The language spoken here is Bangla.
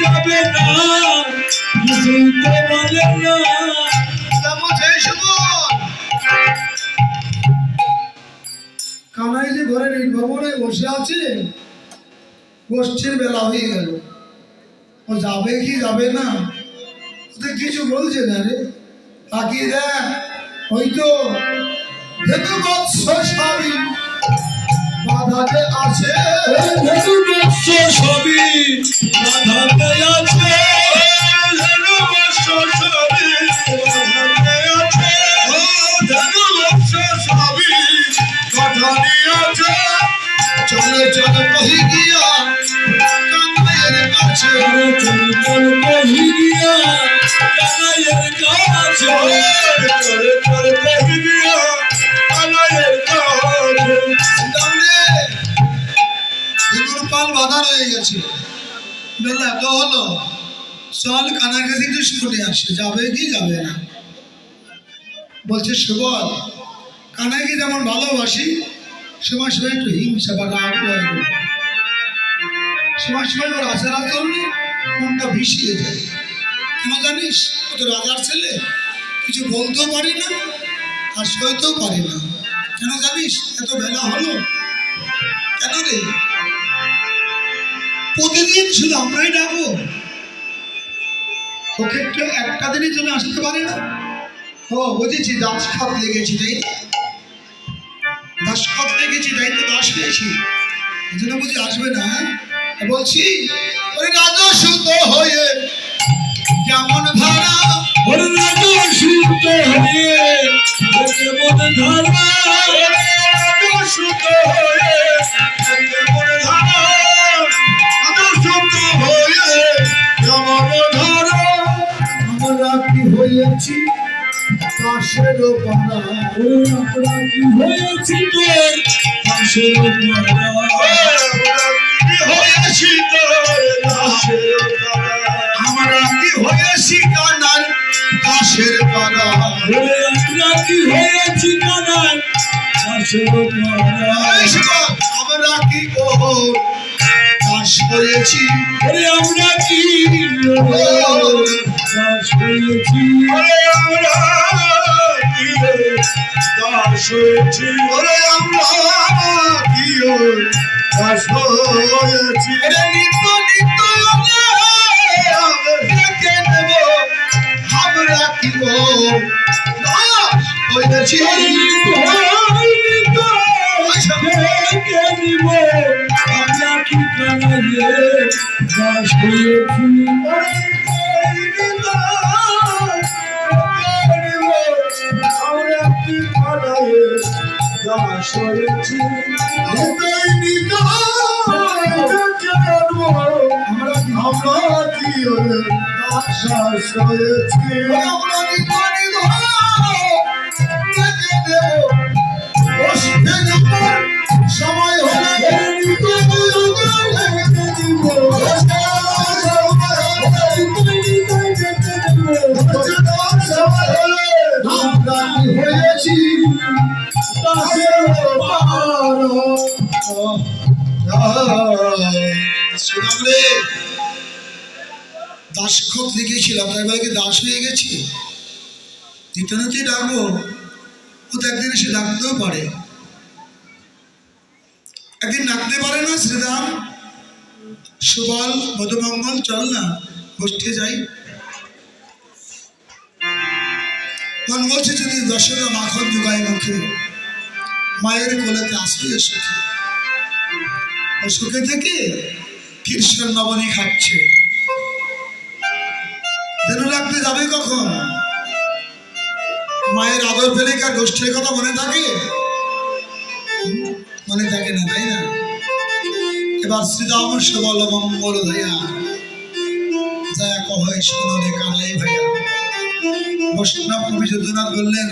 যাবে কানাই যে ঘরে এই ভবনে বসে আছে, গোষ্ঠীর বেলা হয়ে গেল। ও যাবে কি যাবে না কিছু বলছে না রে। তাকিয়ে দেখ, ওই তো স্বামী। বাধাতে আছে। ধনু বৎস সবই বাধাতে আছে। ধনু বৎস সবই বাধাতে আছে ও ধনু সবই বাধাতে আছে চলে চলে কহি গিয়া কানাইয়ের কাছে। চল চল কহি গিয়া কানাইয়ের কাছে। বাঁধা রয়ে গেছে বেলা, তো হলো। চল, কানার কাছে একটু শুনে আসে। যাবে কি যাবে না। বলছে, সুবল, কানাইকে যেমন ভালোবাসি সময় সময় একটু হিংসা বা সময় সময় ওর আচার আচরণে মনটা ভিসিয়ে যায়। কেন জানিস, ও তো রাজার ছেলে। কিছু বলতেও পারি না, আর সইতেও পারি না। কেন জানিস, এত বেলা হলো। কেন রে? প্রতিদিন শুধু আমরাই ডাকবো। ওকে কেউ একটা দিনের জন্য আসতে পারে না। ও, বুঝেছি, দাস খাত লেগেছি, তাই দাস খাত লেগেছি, তাই তো দাস পেয়েছি এই জন্য বুঝি আসবে না হ্যাঁ? বলছি ওই রাজা সুত হয়ে কেমন ধারা ওরে রাজু সুত হয়ে, ওকে মন ধারা হয়েছি পাশের পাড়া কি হয়েছি তোর পাশের পাড়া হয়েছি তোর দাসের পাড়া। আমরা কি হয়েছি কানার দাসের পাড়া আমরা কি হয়েছি কানাই পাশের পাড়া আমরা কি হয়েছি ওরে আমরা কি হয়েছি ওরে আমরা দাস হয়েছি ওরে আমরা কি দাস হয়েছি নিত্য নিত্য ডেকে নেব? আমরা কি দাস হয়েছি আমরা কি কানাইয়ে দাস হয়েছি দাস আমরা আমরা কি হয়ে দাস আমরা নিদানি সময় হলে হয়েছি দাসখত লিখেছিলাম তাই বলে কি দাস হয়ে গেছি। নিত্যনতি ডাকবো, ও তো একদিন এসে ডাকতেও পারে। একদিন ডাকতে পারে না, শ্রীরাম, সুবল মধুমঙ্গল চল না গোষ্ঠী যাই। মন বলছে যদি দশটা মাখন যুগায় মুখে, মায়ের কোলেতে আসবে সুখে ও সুখে থেকে কৃষ্ণ নবনী খাচ্ছে। যেন রাখতে যাবে কখন? মায়ের আদর পেলে কার গোষ্ঠীর কথা মনে থাকে? মনে থাকে না, তাই না? এবার শ্রীরাম সুবল মঙ্গল ভাইয়া যা কহে, শোনো কানাই ভাইয়া। বৈষ্ণব কবি যদুনাথ বললেন